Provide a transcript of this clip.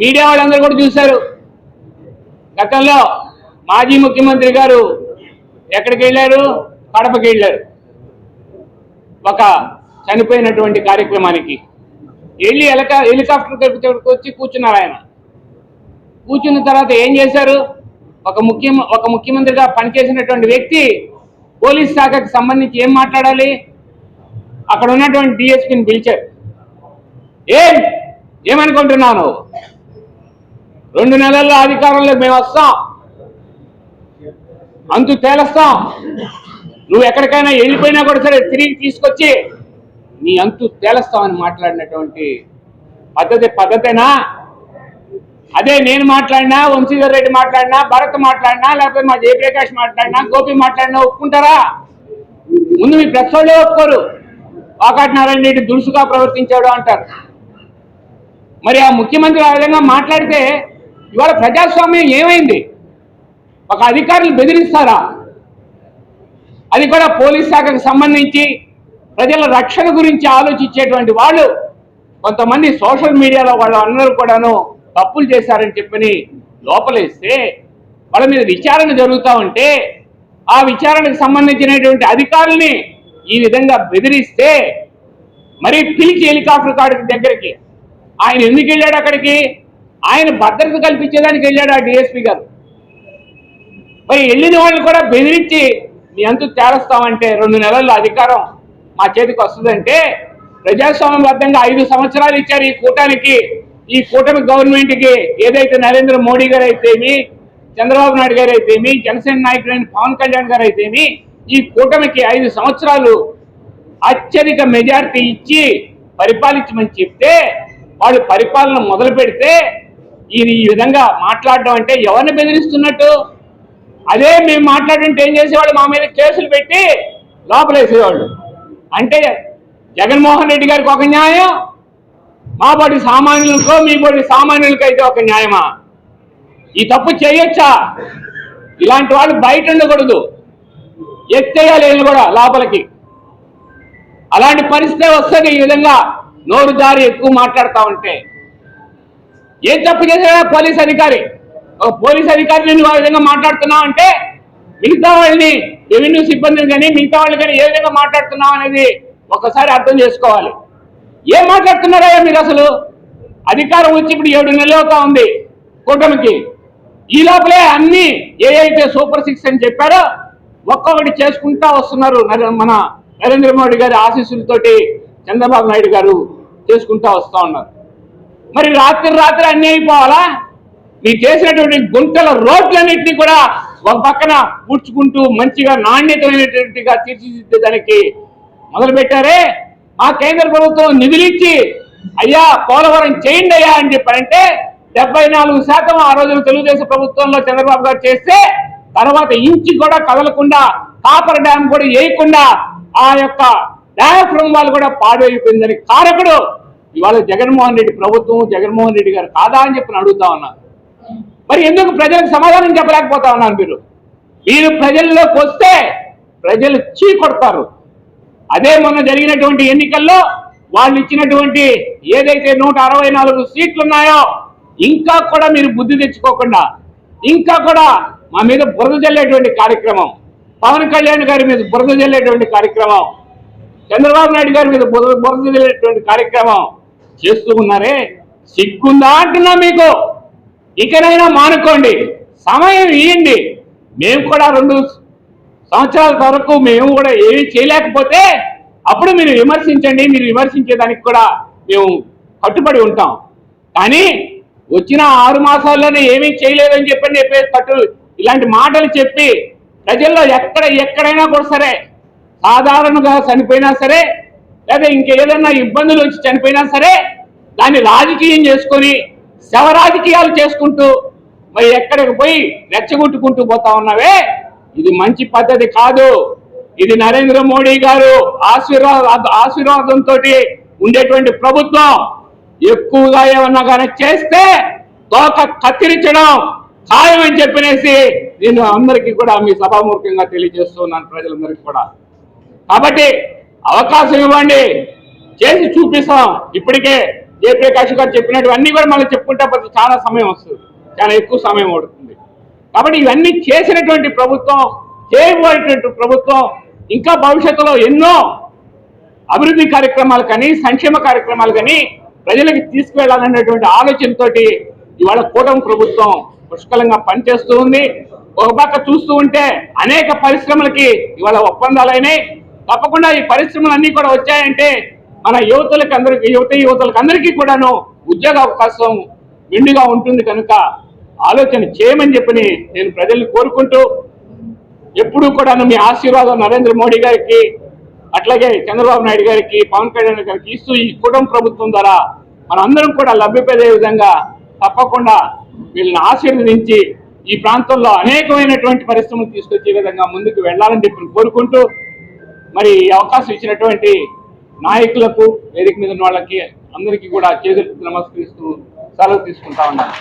Media వాళ్ళందరూ కూడా చూశారు. గతంలో మాజీ ముఖ్యమంత్రి గారు ఎక్కడికి వెళ్ళారు? కడపకి వెళ్ళారు. ఒక చనిపోయినటువంటి కార్యక్రమానికి. వెళ్ళి హెలికా హెలికాప్టర్ దగ్గరికి వచ్చి కూర్చున్నారు ఆయన. కూర్చున్న తర్వాత ఏం చేశారు? ఒక ముఖ్య ఒక ముఖ్యమంత్రిగా పనిచేసినటువంటి వ్యక్తి పోలీస్ శాఖకి సంబంధించి ఏం మాట్లాడాలి? అక్కడ ఉన్నటువంటి డిఎస్పీని పిలిచారు. ఏం? ఏమనుకుంటున్నాను రెండు నెలల్లో అధికారంలోకి మేము వస్తాం. అంతు తేలస్తాం. నువ్వు ఎక్కడికైనా వెళ్ళిపోయినా కూడా సరే తిరిగి తీసుకొచ్చి నీ అంతు తేలస్తామని మాట్లాడినటువంటి పద్ధతి పద్ధతేనా? అదే నేను మాట్లాడినా వంశీధర్ రెడ్డి మాట్లాడినా భరత్ మాట్లాడినా లేకపోతే మా జయప్రకాష్ మాట్లాడినా గోపి మాట్లాడినా ఒప్పుకుంటారా? ముందు మీ ప్రెస్ వాళ్ళే ఒప్పుకోరు. వాకాటి నారాయణ రెడ్డి దురుసుగా ప్రవర్తించాడు అంటారు. మరి ఆ ముఖ్యమంత్రి ఆ విధంగా మాట్లాడితే ఇవాళ ప్రజాస్వామ్యం ఏమైంది? ఒక అధికారులు బెదిరిస్తారా? అది కూడా పోలీస్ శాఖకు సంబంధించి ప్రజల రక్షణ గురించి ఆలోచించేటువంటి వాళ్ళు కొంతమంది సోషల్ మీడియాలో వాళ్ళు అందరూ కూడాను తప్పులు చేశారని చెప్పని లోపలేస్తే వాళ్ళ మీద విచారణ జరుగుతూ ఉంటే ఆ విచారణకు సంబంధించినటువంటి అధికారుల్ని ఈ విధంగా బెదిరిస్తే మరి పిలిచి హెలికాప్టర్ కాడికి దగ్గరికి ఆయన ఎందుకు వెళ్ళాడు అక్కడికి? ఆయన భద్రత కల్పించేదానికి వెళ్ళాడు ఆ డిఎస్పీ గారు. మరి వెళ్ళిన వాళ్ళు కూడా బెదిరించి మీ అంతు తేలుస్తామంటే రెండు నెలల్లో అధికారం మా చేతికి వస్తుందంటే ప్రజాస్వామ్యబద్ధంగా ఐదు సంవత్సరాలు ఇచ్చారు ఈ కూటానికి. ఈ కూటమి గవర్నమెంట్కి ఏదైతే నరేంద్ర మోడీ గారు అయితేమి చంద్రబాబు నాయుడు గారు అయితేమి జనసేన నాయకుడైన పవన్ కళ్యాణ్ గారు అయితేమి ఈ కూటమికి ఐదు సంవత్సరాలు అత్యధిక మెజారిటీ ఇచ్చి పరిపాలించమని చెప్తే వాళ్ళు పరిపాలన మొదలు పెడితే ఈయన ఈ విధంగా మాట్లాడడం అంటే ఎవరిని బెదిరిస్తున్నట్టు? అదే మేము మాట్లాడుంటే ఏం చేసేవాళ్ళు? మా మీద కేసులు పెట్టి లోపలేసేవాళ్ళు. అంటే జగన్మోహన్ రెడ్డి గారికి ఒక న్యాయం మా బడి సామాన్యులకో మీ బడి సామాన్యులకైతే ఒక న్యాయమా? ఈ తప్పు చేయొచ్చా? ఇలాంటి వాళ్ళు బయట ఉండకూడదు. ఎత్తేయాలి కూడా లోపలికి. అలాంటి పరిస్థితి వస్తుంది ఈ విధంగా. నోరు జారి ఎక్కువ మాట్లాడుతూ ఉంటే. ఏం తప్పు చేశాడా పోలీస్ అధికారి? ఒక పోలీస్ అధికారిని నేను ఆ విధంగా మాట్లాడుతున్నావు అంటే మిగతా వాళ్ళని రెవెన్యూ సిబ్బందిని కానీ మిగతా వాళ్ళు కానీ ఏ విధంగా మాట్లాడుతున్నావు అనేది ఒకసారి అర్థం చేసుకోవాలి. ఏం మాట్లాడుతున్నారా మీరు అసలు? అధికారం వచ్చి ఇప్పుడు ఏడు నెలలు అవుతా ఉంది కూటమికి. ఈ లోపలే అన్ని ఏఐతే సూపర్ సిక్స్ అని చెప్పారో ఒక్కొక్కటి చేసుకుంటా వస్తున్నారు మన నరేంద్ర మోడీ గారి ఆశీస్సులతోటి చంద్రబాబు నాయుడు గారు చేసుకుంటా వస్తూ ఉన్నారు. మరి రాత్రి రాత్రి అన్ని అయిపోవాలా? మీరు చేసినటువంటి గుంటల రోడ్లన్నింటినీ కూడా ఒక పక్కన పూడ్చుకుంటూ మంచిగా నాణ్యతమైనటువంటిగా తీర్చిదిద్దేదానికి మొదలు పెట్టారే మా కేంద్ర ప్రభుత్వం నిధులిచ్చి అయ్యా పోలవరం చేయండి అయ్యా అని చెప్పారంటే డెబ్బై నాలుగు శాతం ఆ రోజున తెలుగుదేశం ప్రభుత్వంలో చంద్రబాబు గారు చేస్తే తర్వాత ఇంచి కూడా కదలకుండా కాపర్ డ్యామ్ కూడా వేయకుండా ఆ యొక్క డయాఫ్రమ్ వాళ్ళు కూడా పాడైపోయిందని కారకుడు ఇవాళ జగన్మోహన్ రెడ్డి ప్రభుత్వం జగన్మోహన్ రెడ్డి గారు కాదా అని చెప్పి అడుగుతా ఉన్నారు. మరి ఎందుకు ప్రజలకు సమాధానం చెప్పలేకపోతా ఉన్నారు మీరు? మీరు ప్రజల్లోకి వస్తే ప్రజలు చీ కొడతారు. అదే మొన్న జరిగినటువంటి ఎన్నికల్లో వాళ్ళు ఇచ్చినటువంటి ఏదైతే నూట అరవై నాలుగు సీట్లు ఉన్నాయో ఇంకా కూడా మీరు బుద్ధి తెచ్చుకోకుండా ఇంకా కూడా మా మీద బురద జల్లేటువంటి కార్యక్రమం పవన్ కళ్యాణ్ గారి మీద బురద జల్లేటువంటి కార్యక్రమం చంద్రబాబు నాయుడు గారి మీద బురద బురద జల్లేటువంటి కార్యక్రమం చేస్తూ ఉన్నారే? సిగ్గుందా అంటున్నా మీకు? ఇకనైనా మానుకోండి. సమయం ఇవ్వండి మేము కూడా రెండు సంవత్సరాల వరకు మేము కూడా ఏమీ చేయలేకపోతే అప్పుడు మీరు విమర్శించండి. మీరు విమర్శించేదానికి కూడా మేము కట్టుబడి ఉంటాం. కానీ వచ్చిన ఆరు మాసాల్లోనే ఏమీ చేయలేదని చెప్పని చెప్పేసి కట్టు ఇలాంటి మాటలు చెప్పి ప్రజల్లో ఎక్కడ ఎక్కడైనా కూడా సరే సాధారణంగా చనిపోయినా సరే లేదా ఇంకేదైనా ఇబ్బందులు వచ్చి చనిపోయినా సరే దాన్ని రాజకీయం చేసుకొని శవ రాజకీయాలు చేసుకుంటూ మరి ఎక్కడికి పోయి రెచ్చగొట్టుకుంటూ పోతా ఉన్నావే? ఇది మంచి పద్ధతి కాదు. ఇది నరేంద్ర మోడీ గారు ఆశీర్వాద ఆశీర్వాదంతో ఉండేటువంటి ప్రభుత్వం. ఎక్కువగా ఏమన్నా కానీ చేస్తే తోక కత్తిరించడం ఖాయమని చెప్పినేసి నేను అందరికీ కూడా మీ సభాముఖంగా తెలియజేస్తున్నాను ప్రజలందరికీ కూడా. కాబట్టి అవకాశం ఇవ్వండి. చేసి చూపిస్తాం. ఇప్పటికే జయప్రకాష్ గారు చెప్పినటువన్నీ కూడా మళ్ళీ చెప్పుకుంటా పోతే చాలా సమయం వస్తుంది. చాలా ఎక్కువ సమయం పడుతుంది. కాబట్టి ఇవన్నీ చేసినటువంటి ప్రభుత్వం చేయబోయేటువంటి ప్రభుత్వం ఇంకా భవిష్యత్తులో ఎన్నో అభివృద్ధి కార్యక్రమాలు కానీ సంక్షేమ కార్యక్రమాలు కానీ ప్రజలకు తీసుకువెళ్ళాలనేటువంటి ఆలోచనతోటి ఇవాళ కూటమి ప్రభుత్వం పుష్కలంగా పనిచేస్తూ ఉంది. ఒక పక్క చూస్తూ ఉంటే అనేక పరిశ్రమలకి ఇవాళ ఒప్పందాలైనాయి తప్పకుండా ఈ పరిశ్రమలు అన్నీ కూడా వచ్చాయంటే మన యువతలకు అందరికి యువత యువతలకు అందరికీ కూడాను ఉద్యోగ అవకాశం మెండుగా ఉంటుంది కనుక ఆలోచన చేయమని చెప్పని నేను ప్రజల్ని కోరుకుంటూ ఎప్పుడూ కూడా మీ ఆశీర్వాదం నరేంద్ర మోడీ గారికి అట్లాగే చంద్రబాబు నాయుడు గారికి పవన్ కళ్యాణ్ గారికి ఇస్తూ ఈ కుటుంబ ప్రభుత్వం ద్వారా మనందరం కూడా లభ్యపడే విధంగా తప్పకుండా వీళ్ళని ఆశీర్వదించి ఈ ప్రాంతంలో అనేకమైనటువంటి పరిశ్రమలు తీసుకొచ్చే విధంగా ముందుకు వెళ్ళాలని చెప్పి కోరుకుంటూ మరి ఈ అవకాశం ఇచ్చినటువంటి నాయకులకు వేదిక మీద ఉన్న వాళ్ళకి అందరికీ కూడా చేతులు నమస్కరిస్తూ సెలవు తీసుకుంటా ఉన్నాను.